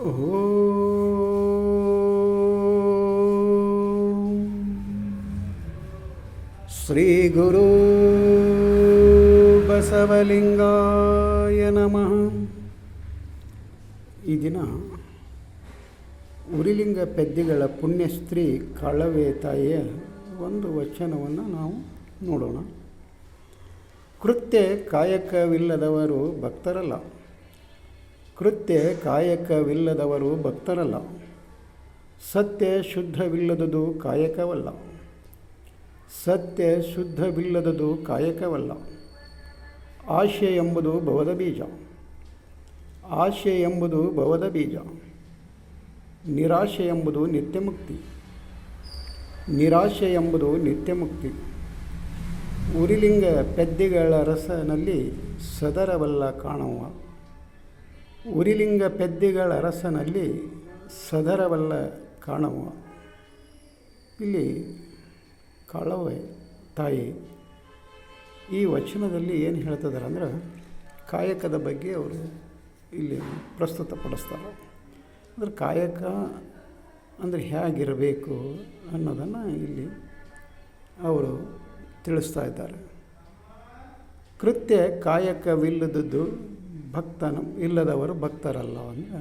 ಶ್ರೀ ಗುರು ಬಸವಲಿಂಗಾಯ ನಮಃ ಈ ದಿನ ಉರಿಲಿಂಗ ಪೆದ್ದಿಗಳ ಪುಣ್ಯಸ್ತ್ರೀ ಕಳವೆ ತಾಯಿಯ ಒಂದು ವಚನವನ್ನು ನಾವು ನೋಡೋಣ. ಕೃತ್ಯ ಕಾಯಕವಿಲ್ಲದವರು ಭಕ್ತರಲ್ಲ. ಕೃತ್ಯ ಕಾಯಕವಿಲ್ಲದವರು ಭಕ್ತರಲ್ಲ. ಸತ್ಯ ಶುದ್ಧವಿಲ್ಲದದು ಕಾಯಕವಲ್ಲ. ಸತ್ಯ ಶುದ್ಧವಿಲ್ಲದದು ಕಾಯಕವಲ್ಲ. ಆಶೆ ಎಂಬುದು ಭವದ ಬೀಜ. ಆಶೆ ಎಂಬುದು ಭವದ ಬೀಜ. ನಿರಾಶೆ ಎಂಬುದು ನಿತ್ಯಮುಕ್ತಿ. ನಿರಾಶೆ ಎಂಬುದು ನಿತ್ಯಮುಕ್ತಿ. ಉರಿಲಿಂಗ ಪೆದ್ದಿಗಳ ರಸನಲ್ಲಿ ಸದರವಲ್ಲ ಕಾಣುವ ಉರಿಲಿಂಗ ಪೆದ್ದಿಗಳ ಅರಸನಲ್ಲಿ ಸದರವಲ್ಲ ಕಾಣವ. ಇಲ್ಲಿ ಕಾಳವೆ ತಾಯಿ. ಈ ವಚನದಲ್ಲಿ ಏನು ಹೇಳ್ತಿದ್ದಾರೆ ಅಂದ್ರೆ, ಕಾಯಕದ ಬಗ್ಗೆ ಅವರು ಇಲ್ಲಿ ಪ್ರಸ್ತುತಪಡಿಸ್ತಾರೆ ಅಂದ್ರೆ ಕಾಯಕ ಅಂದರೆ ಹೇಗಿರಬೇಕು ಅನ್ನೋದನ್ನು ಇಲ್ಲಿ ಅವರು ತಿಳಿಸ್ತಾ ಇದ್ದಾರೆ. ಕೃತ್ಯ ಕಾಯಕವಿಲ್ಲದದ್ದು ಭಕ್ತನ, ಇಲ್ಲದವರು ಭಕ್ತರಲ್ಲ ಅಂದರೆ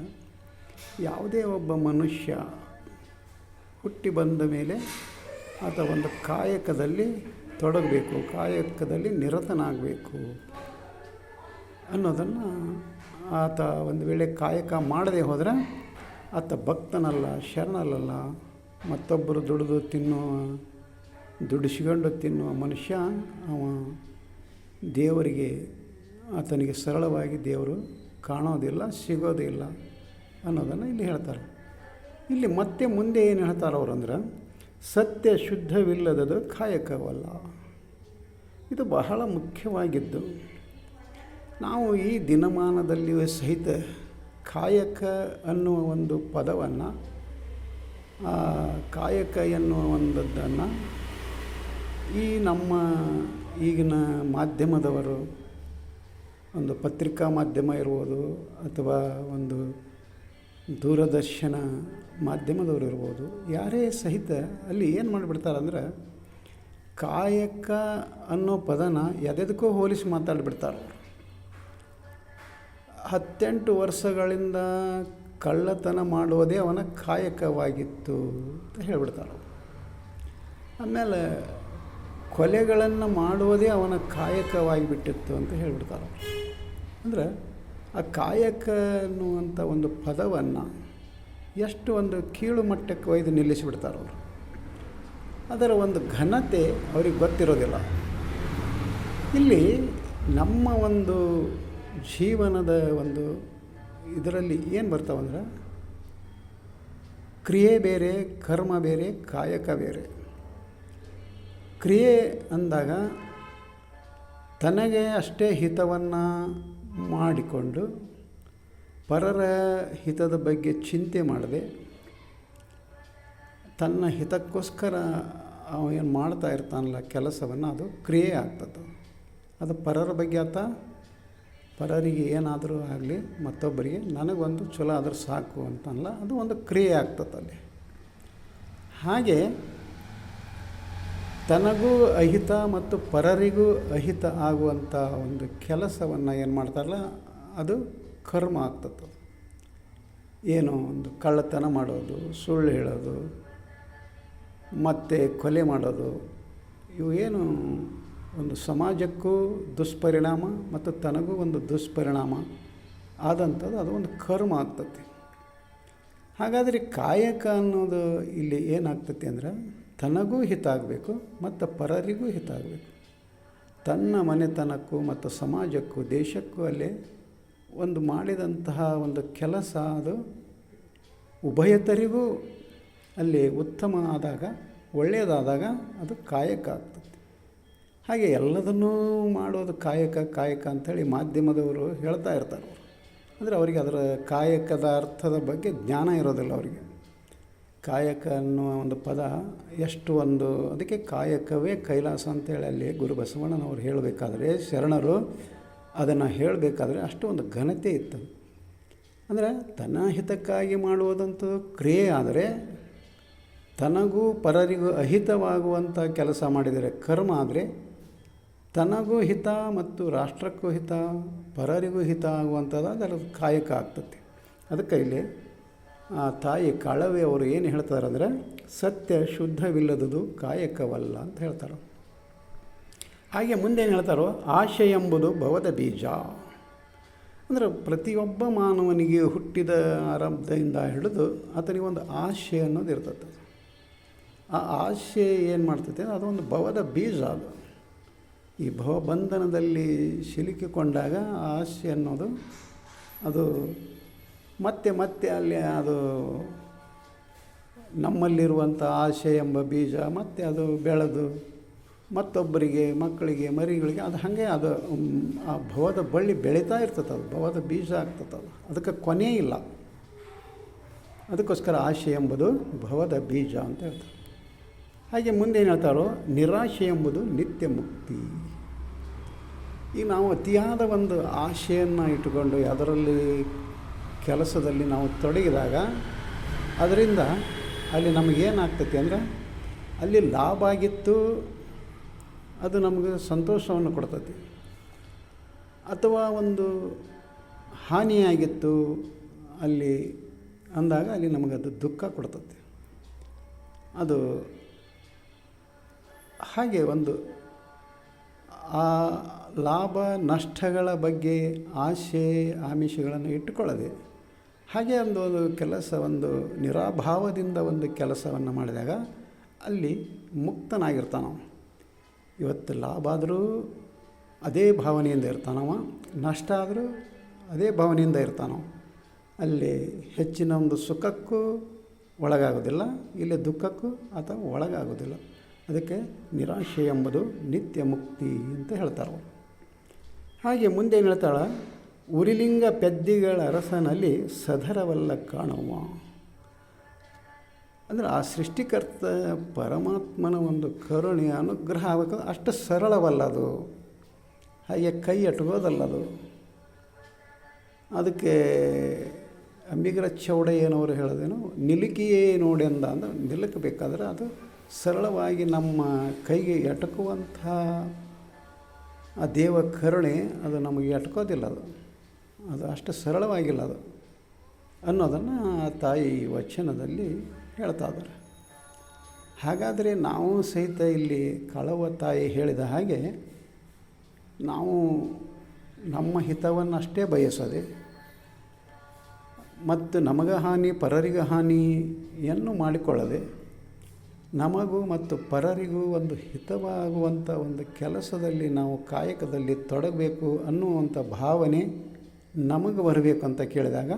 ಯಾವುದೇ ಒಬ್ಬ ಮನುಷ್ಯ ಹುಟ್ಟಿ ಬಂದ ಮೇಲೆ ಆತ ಒಂದು ಕಾಯಕದಲ್ಲಿ ತೊಡಗಬೇಕು, ಕಾಯಕದಲ್ಲಿ ನಿರತನಾಗಬೇಕು ಅನ್ನೋದನ್ನು ಆತ ಒಂದು ವೇಳೆ ಕಾಯಕ ಮಾಡದೆ ಹೋದರೆ ಆತ ಭಕ್ತನಲ್ಲ, ಶರಣನಲ್ಲ, ಮತ್ತೊಬ್ಬರು ದುಡಿದು ತಿನ್ನುವ, ದುಡಿಸಿಕೊಂಡು ತಿನ್ನುವ ಮನುಷ್ಯ, ಅವ ದೇವರಿಗೆ ಆತನಿಗೆ ಸರಳವಾಗಿ ದೇವರು ಕಾಣೋದಿಲ್ಲ, ಸಿಗೋದಿಲ್ಲ ಅನ್ನೋದನ್ನು ಇಲ್ಲಿ ಹೇಳ್ತಾರೆ. ಇಲ್ಲಿ ಮತ್ತೆ ಮುಂದೆ ಏನು ಹೇಳ್ತಾರೆ ಅವರು ಅಂದ್ರೆ, ಸತ್ಯ ಶುದ್ಧವಿಲ್ಲದದು ಕಾಯಕವಲ್ಲ. ಇದು ಬಹಳ ಮುಖ್ಯವಾಗಿದ್ದು, ನಾವು ಈ ದಿನಮಾನದಲ್ಲಿಯೂ ಸಹಿತ ಕಾಯಕ ಅನ್ನುವ ಒಂದು ಪದವನ್ನು ಕಾಯಕ ಎನ್ನುವ ಒಂದದ್ದನ್ನು ಈ ನಮ್ಮ ಈಗಿನ ಮಾಧ್ಯಮದವರು ಒಂದು ಪತ್ರಿಕಾ ಮಾಧ್ಯಮ ಇರ್ಬೋದು ಅಥವಾ ಒಂದು ದೂರದರ್ಶನ ಮಾಧ್ಯಮದವರು ಇರ್ಬೋದು, ಯಾರೇ ಸಹಿತ ಅಲ್ಲಿ ಏನು ಮಾಡಿಬಿಡ್ತಾರೆ ಅಂದ್ರೆ ಕಾಯಕ ಅನ್ನೋ ಪದನ ಎದೆದಕ್ಕೂ ಹೋಲಿಸಿ ಮಾತಾಡಿಬಿಡ್ತಾರೆ ಹತ್ತೆಂಟು ವರ್ಷಗಳಿಂದ ಕಳ್ಳತನ ಮಾಡುವುದೇ ಅವನ ಕಾಯಕವಾಗಿತ್ತು ಅಂತ ಹೇಳ್ಬಿಡ್ತಾರೆ ಆಮೇಲೆ ಕೊಲೆಗಳನ್ನು ಮಾಡುವುದೇ ಅವನ ಕಾಯಕವಾಗಿಬಿಟ್ಟಿತ್ತು ಅಂತ ಹೇಳ್ಬಿಡ್ತಾರೆ ಅಂದರೆ ಆ ಕಾಯಕ ಅನ್ನುವಂಥ ಒಂದು ಪದವನ್ನು ಎಷ್ಟು ಒಂದು ಕೀಳು ಮಟ್ಟಕ್ಕೆ ಒಯ್ದು ನಿಲ್ಲಿಸಿಬಿಡ್ತಾರೆ ಅವರು. ಅದರ ಒಂದು ಘನತೆ ಅವ್ರಿಗೆ ಗೊತ್ತಿರೋದಿಲ್ಲ. ಇಲ್ಲಿ ನಮ್ಮ ಒಂದು ಜೀವನದ ಒಂದು ಇದರಲ್ಲಿ ಏನು ಬರ್ತಾವಂದ್ರೆ ಕ್ರಿಯೆ ಬೇರೆ, ಕರ್ಮ ಬೇರೆ, ಕಾಯಕ ಬೇರೆ. ಕ್ರಿಯೆ ಅಂದಾಗ ತನಗೆ ಅಷ್ಟೇ ಹಿತವನ್ನು ಮಾಡಿಕೊಂಡು ಪರರ ಹಿತದ ಬಗ್ಗೆ ಚಿಂತೆ ಮಾಡದೆ ತನ್ನ ಹಿತಕ್ಕೋಸ್ಕರ ಏನು ಮಾಡ್ತಾ ಇರ್ತಾನಲ್ಲ ಕೆಲಸವನ್ನು, ಅದು ಕ್ರಿಯೆ ಆಗ್ತದೆ. ಅದು ಪರರ ಬಗ್ಗೆ ಆತ ಪರರಿಗೆ ಏನಾದರೂ ಆಗಲಿ ಮತ್ತೊಬ್ಬರಿಗೆ ನನಗೊಂದು ಚಲೋ ಆದರೂ ಸಾಕು ಅಂತನಲ್ಲ ಅದು ಒಂದು ಕ್ರಿಯೆ ಆಗ್ತದೆ ಅಲ್ಲಿ. ಹಾಗೆ ತನಗೂ ಅಹಿತ ಮತ್ತು ಪರರಿಗೂ ಅಹಿತ ಆಗುವಂಥ ಒಂದು ಕೆಲಸವನ್ನು ಏನು ಮಾಡ್ತಾರಲ್ಲ, ಅದು ಕರ್ಮ ಆಗ್ತದೆ. ಏನು ಒಂದು ಕಳ್ಳತನ ಮಾಡೋದು, ಸುಳ್ಳು ಹೇಳೋದು, ಮತ್ತು ಕೊಲೆ ಮಾಡೋದು, ಇವು ಏನು ಒಂದು ಸಮಾಜಕ್ಕೂ ದುಷ್ಪರಿಣಾಮ ಮತ್ತು ತನಗೂ ಒಂದು ದುಷ್ಪರಿಣಾಮ ಆದಂಥದ್ದು, ಅದು ಒಂದು ಕರ್ಮ ಆಗ್ತತಿ ಹಾಗಾದರೆ ಕಾಯಕ ಅನ್ನೋದು ಇಲ್ಲಿ ಏನಾಗ್ತತಿ ಅಂದ್ರೆ ತನಗೂ ಹಿತ ಆಗಬೇಕು, ಮತ್ತು ಪರರಿಗೂ ಹಿತ ಆಗಬೇಕು. ತನ್ನ ಮನೆತನಕ್ಕೂ ಮತ್ತು ಸಮಾಜಕ್ಕೂ, ದೇಶಕ್ಕೂ ಅಲ್ಲೇ ಒಂದು ಮಾಡಿದಂತಹ ಒಂದು ಕೆಲಸ ಅದು ಉಭಯತರಿಗೂ ಅಲ್ಲಿ ಉತ್ತಮ ಆದಾಗ, ಒಳ್ಳೆಯದಾದಾಗ ಅದು ಕಾಯಕ ಆಗ್ತದೆ. ಹಾಗೆ ಎಲ್ಲದನ್ನೂ ಮಾಡೋದು ಕಾಯಕ ಕಾಯಕ ಅಂಥೇಳಿ ಮಾಧ್ಯಮದವರು ಹೇಳ್ತಾ ಇರ್ತಾರೆ ಅವರು. ಅಂದರೆ ಅವರಿಗೆ ಅದರ ಕಾಯಕದ ಅರ್ಥದ ಬಗ್ಗೆ ಜ್ಞಾನ ಇರೋದಿಲ್ಲ ಅವರಿಗೆ. ಕಾಯಕ ಅನ್ನುವ ಒಂದು ಪದ ಎಷ್ಟು ಒಂದು, ಅದಕ್ಕೆ ಕಾಯಕವೇ ಕೈಲಾಸ ಅಂತೇಳಿ ಅಲ್ಲಿ ಗುರು ಬಸವಣ್ಣನವರು ಹೇಳಬೇಕಾದ್ರೆ, ಶರಣರು ಅದನ್ನು ಹೇಳಬೇಕಾದ್ರೆ ಅಷ್ಟು ಒಂದು ಘನತೆ ಇತ್ತು. ಅಂದರೆ ತನ್ನ ಹಿತಕ್ಕಾಗಿ ಮಾಡುವುದಂತೂ ಕ್ರಿಯೆ ಆದರೆ ತನಗೂ ಪರರಿಗೂ ಅಹಿತವಾಗುವಂಥ ಕೆಲಸ ಮಾಡಿದರೆ ಕರ್ಮ ಆದರೆ ತನಗೂ ಹಿತ ಮತ್ತು ರಾಷ್ಟ್ರಕ್ಕೂ ಹಿತ, ಪರರಿಗೂ ಹಿತ ಆಗುವಂಥದ್ದು ಅದರ ಕಾಯಕ ಆಗ್ತದೆ. ಅದಕ್ಕೆ ಇಲ್ಲಿ ಆ ತಾಯಿ ಕಳವೆ ಅವರು ಏನು ಹೇಳ್ತಾರೆ ಅಂದರೆ, ಸತ್ಯ ಶುದ್ಧವಿಲ್ಲದದು ಕಾಯಕವಲ್ಲ ಅಂತ ಹೇಳ್ತಾರೆ. ಹಾಗೆ ಮುಂದೆ ಏನು ಹೇಳ್ತಾರೋ, ಆಶೆ ಎಂಬುದು ಭವದ ಬೀಜ. ಅಂದರೆ ಪ್ರತಿಯೊಬ್ಬ ಮಾನವನಿಗೆ ಹುಟ್ಟಿದ ಆರಂಭದಿಂದ ಹಿಡಿದು ಆತನಿಗೆ ಒಂದು ಆಶೆ ಅನ್ನೋದು ಇರ್ತದೆ. ಆ ಆಶೆ ಏನು ಮಾಡ್ತೈತೆ ಅದೊಂದು ಭವದ ಬೀಜ ಅದು. ಈ ಭವಬಂಧನದಲ್ಲಿ ಸಿಲುಕಿಕೊಂಡಾಗ ಆ ಆಸೆ ಅನ್ನೋದು, ಅದು ಮತ್ತೆ ಮತ್ತೆ ಅಲ್ಲಿ ಅದು ನಮ್ಮಲ್ಲಿರುವಂಥ ಆಶೆ ಎಂಬ ಬೀಜ, ಮತ್ತೆ ಅದು ಬೆಳೆದು ಮತ್ತೊಬ್ಬರಿಗೆ, ಮಕ್ಕಳಿಗೆ, ಮರಿಗಳಿಗೆ, ಅದು ಹಾಗೆ ಅದು ಆ ಭವದ ಬಳ್ಳಿ ಬೆಳೀತಾ ಇರ್ತದೆ ಅದು, ಭವದ ಬೀಜ ಆಗ್ತದೆ ಅದು. ಅದಕ್ಕೆ ಕೊನೆ ಇಲ್ಲ. ಅದಕ್ಕೋಸ್ಕರ ಆಶೆ ಎಂಬುದು ಭವದ ಬೀಜ ಅಂತ ಹೇಳ್ತಾರೆ. ಹಾಗೆ ಮುಂದೆ ಏನು ಹೇಳ್ತಾರೋ, ನಿರಾಶೆ ಎಂಬುದು ನಿತ್ಯ ಮುಕ್ತಿ. ಈಗ ನಾವು ಅತಿಯಾದ ಒಂದು ಆಶೆಯನ್ನು ಇಟ್ಟುಕೊಂಡು ಅದರಲ್ಲಿ ಕೆಲಸದಲ್ಲಿ ನಾವು ತೊಡಗಿದಾಗ ಅದರಿಂದ ಅಲ್ಲಿ ನಮಗೇನಾಗ್ತೈತಿ ಅಂದರೆ ಅಲ್ಲಿ ಲಾಭ ಆಗಿತ್ತು, ಅದು ನಮಗೆ ಸಂತೋಷವನ್ನು ಕೊಡ್ತೈತಿ. ಅಥವಾ ಒಂದು ಹಾನಿಯಾಗಿತ್ತು, ಅಲ್ಲಿ ಅಂದಾಗ ಅಲ್ಲಿ ನಮಗದು ದುಃಖ ಕೊಡ್ತೈತಿ. ಅದು ಹಾಗೆ ಒಂದು ಆ ಲಾಭ ನಷ್ಟಗಳ ಬಗ್ಗೆ ಆಸೆ ಆಮಿಷಗಳನ್ನು ಇಟ್ಟುಕೊಳ್ಳದೆ ಹಾಗೆ ಒಂದು ಕೆಲಸ, ಒಂದು ನಿರಾಭಾವದಿಂದ ಒಂದು ಕೆಲಸವನ್ನು ಮಾಡಿದಾಗ ಅಲ್ಲಿ ಮುಕ್ತನಾಗಿರ್ತಾನವ ಇವತ್ತು ಲಾಭ ಆದರೂ ಅದೇ ಭಾವನೆಯಿಂದ ಇರ್ತಾನವ ನಷ್ಟ ಆದರೂ ಅದೇ ಭಾವನೆಯಿಂದ ಇರ್ತಾನವ ಅಲ್ಲಿ ಹೆಚ್ಚಿನ ಒಂದು ಸುಖಕ್ಕೂ ಒಳಗಾಗೋದಿಲ್ಲ, ಇಲ್ಲಿ ದುಃಖಕ್ಕೂ ಆತ ಒಳಗಾಗೋದಿಲ್ಲ. ಅದಕ್ಕೆ ನಿರಾಶೆ ಎಂಬುದು ನಿತ್ಯ ಮುಕ್ತಿ ಅಂತ ಹೇಳ್ತಾರೆ ಹಾಗೆ ಮುಂದೆ ಏನು ಹೇಳ್ತಾಳೆ? ಉರಿಲಿಂಗ ಪೆದ್ದಿಗಳ ಅರಸನಲ್ಲಿ ಸದರವಲ್ಲ ಕಾಣುವ. ಅಂದರೆ ಆ ಸೃಷ್ಟಿಕರ್ತ ಪರಮಾತ್ಮನ ಒಂದು ಕರುಣೆ, ಅನುಗ್ರಹ ಆಗಬೇಕಂದ್ರೆ ಅಷ್ಟು ಸರಳವಲ್ಲ ಅದು. ಹಾಗೆ ಕೈ ಅದು. ಅದಕ್ಕೆ ಅಂಬಿಗರ ಚೌಡಯ್ಯನವರು ಹೇಳೋದೇನು, ನಿಲುಕಿಯೇ ನೋಡಿ ಅಂದ ಅಂದ್ರೆ ನಿಲುಕಬೇಕಾದ್ರೆ ಅದು ಸರಳವಾಗಿ ನಮ್ಮ ಕೈಗೆ ಎಟಕುವಂಥ ಆ ದೇವ ಕರುಣೆ, ಅದು ನಮಗೆ ಎಟಕೋದಿಲ್ಲ ಅದು. ಅದು ಅಷ್ಟು ಸರಳವಾಗಿಲ್ಲ ಅದು ಅನ್ನೋದನ್ನು ತಾಯಿ ವಚನದಲ್ಲಿ ಹೇಳ್ತಾ ಇದ್ದಾರೆ. ಹಾಗಾದರೆ ನಾವು ಸಹಿತ ಇಲ್ಲಿ ಕಳವ ತಾಯಿ ಹೇಳಿದ ಹಾಗೆ ನಾವು ನಮ್ಮ ಹಿತವನ್ನು ಅಷ್ಟೇ ಬಯಸದೆ ಮತ್ತು ನಮಗ ಹಾನಿ ಪರರಿಗೆ ಹಾನಿಯನ್ನು ಮಾಡಿಕೊಳ್ಳದೆ ನಮಗೂ ಮತ್ತು ಪರರಿಗೂ ಒಂದು ಹಿತವಾಗುವಂಥ ಒಂದು ಕೆಲಸದಲ್ಲಿ ನಾವು ಕಾಯಕದಲ್ಲಿ ತೊಡಗಬೇಕು ಅನ್ನುವಂಥ ಭಾವನೆ ನಮಗೆ ಬರಬೇಕು ಅಂತ ಕೇಳಿದಾಗ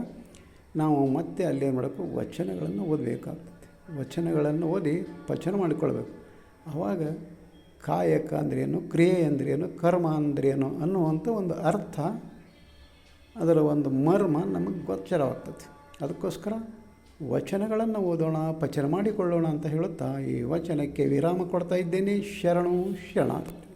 ನಾವು ಮತ್ತೆ ಅಲ್ಲಿ ಏನು ಮಾಡಬೇಕು? ವಚನಗಳನ್ನು ಓದಬೇಕಾಗ್ತದೆ. ವಚನಗಳನ್ನು ಓದಿ ಪಚನ ಮಾಡಿಕೊಳ್ಬೇಕು. ಆವಾಗ ಕಾಯಕ ಅಂದ್ರೇನು ಕ್ರಿಯೆ ಅಂದ್ರೇನು ಕರ್ಮ ಅಂದ್ರೇನು ಅನ್ನುವಂಥ ಒಂದು ಅರ್ಥ, ಅದರ ಒಂದು ಮರ್ಮ ನಮಗೆ ಗೋಚರವಾಗ್ತದೆ. ಅದಕ್ಕೋಸ್ಕರ ವಚನಗಳನ್ನು ಓದೋಣ, ಪಚನ ಮಾಡಿಕೊಳ್ಳೋಣ ಅಂತ ಹೇಳುತ್ತಾ ಈ ವಚನಕ್ಕೆ ವಿರಾಮ ಕೊಡ್ತಾ ಇದ್ದೇನೆ. ಶರಣು ಶರಣಾರ್ಥಿ